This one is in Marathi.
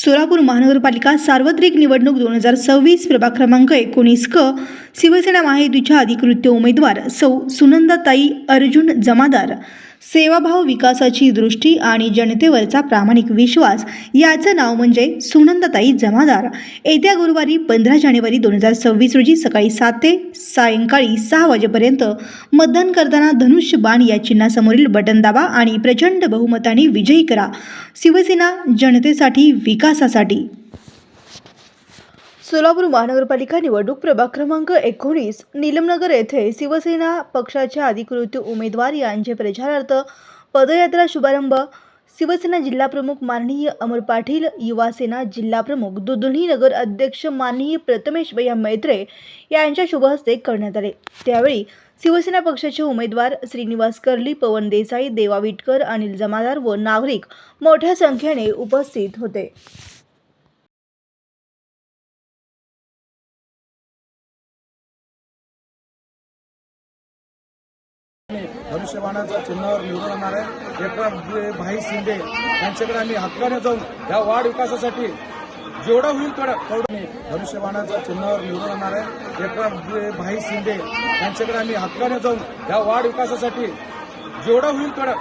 सोलापूर महानगरपालिका सार्वत्रिक निवडणूक दोन हजार सव्वीस प्रभाग क्रमांक एकोणीस क शिवसेना महायुतीच्या अधिकृत उमेदवार सौ सुनंदाताई अर्जुन जमादार सेवाभाव विकासाची दृष्टी आणि जनतेवरचा प्रामाणिक विश्वास याचं नाव म्हणजे सुनंदताई जमादार. येत्या गुरुवारी पंधरा जानेवारी दोन हजार सव्वीस रोजी सकाळी सात ते सायंकाळी सहा वाजेपर्यंत मतदान करताना धनुष्य बाण या चिन्हासमोरील बटन दाबा आणि प्रचंड बहुमताने विजयी करा. शिवसेना जनतेसाठी विकासासाठी. सोलापूर महानगरपालिका निवडणूक प्रभाग क्रमांक एकोणीस निलमनगर येथे शिवसेना पक्षाच्या अधिकृत उमेदवार यांचे प्रचारार्थ पदयात्रा शुभारंभ. शिवसेना जिल्हाप्रमुख माननीय अमर पाटील युवासेना जिल्हाप्रमुख दुधनी नगर अध्यक्ष माननीय प्रथमेश भैया मैत्रे यांच्या शुभहस्ते करण्यात आले. त्यावेळी शिवसेना पक्षाचे उमेदवार श्रीनिवास कर्ली पवन देसाई देवा विटकर अनिल जमादार व नागरिक मोठ्या संख्येने उपस्थित होते. भविष्यवाणाच्या चिन्हावर निवडून येणार आहे. एकनाथ भाई शिंदे यांच्याकडे आम्ही हक्काने जाऊन या वाढ विकासासाठी जेवढं होईल तेवढा तेवढं चिन्हावर निवडून येणार आहे. एकनाथ भाई शिंदे यांच्याकडे आम्ही हक्काने जाऊन या वाढ विकासासाठी जेवढं होईल तेवढा